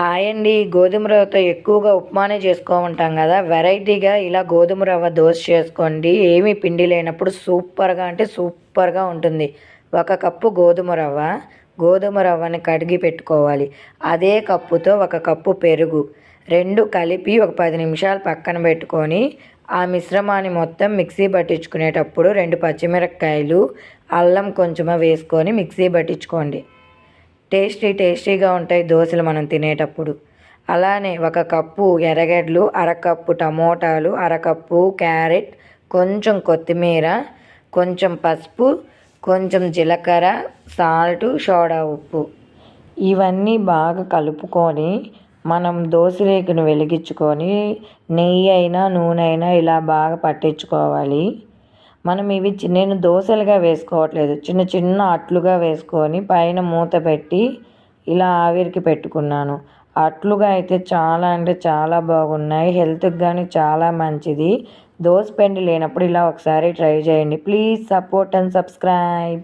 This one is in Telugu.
హాయ్ అండి. గోధుమ రవ్వతో ఎక్కువగా ఉప్మానే చేసుకోమంటాం కదా. వెరైటీగా ఇలా గోధుమ రవ్వ దోశ చేసుకోండి. ఏమీ పిండి లేనప్పుడు సూపర్గా అంటే సూపర్గా ఉంటుంది. ఒక కప్పు గోధుమ రవ్వ. గోధుమ రవ్వని కడిగి పెట్టుకోవాలి. అదే కప్పుతో ఒక కప్పు పెరుగు. రెండు కలిపి ఒక పది నిమిషాలు పక్కన పెట్టుకొని ఆ మిశ్రమాన్ని మొత్తం మిక్సీ పట్టించుకునేటప్పుడు రెండు పచ్చిమిరపకాయలు అల్లం కొంచెం వేసుకొని మిక్సీ పట్టించుకోండి. టేస్టీ టేస్టీగా ఉంటాయి దోశలు మనం తినేటప్పుడు. అలానే ఒక కప్పు ఎర్రగడ్డలు అరకప్పు టమోటాలు అరకప్పు క్యారెట్ కొంచెం కొత్తిమీర కొంచెం పసుపు కొంచెం జీలకర్ర సాల్ట్ సోడా ఉప్పు. ఇవన్నీ బాగా కలుపుకొని మనం దోశరేకును వెలిగించుకొని నెయ్యి అయినా నూనె అయినా ఇలా బాగా పట్టించుకోవాలి. మనం ఇవి నేను దోశలుగా వేసుకోవట్లేదు. చిన్న చిన్న అట్లుగా వేసుకొని పైన మూత పెట్టి ఇలా ఆవిరికి పెట్టుకున్నాను. అట్లుగా అయితే చాలా అంటే చాలా బాగున్నాయి. హెల్త్కి కానీ చాలా మంచిది. దోశ పిండి లేనప్పుడు ఇలా ఒకసారి ట్రై చేయండి. Please support and subscribe.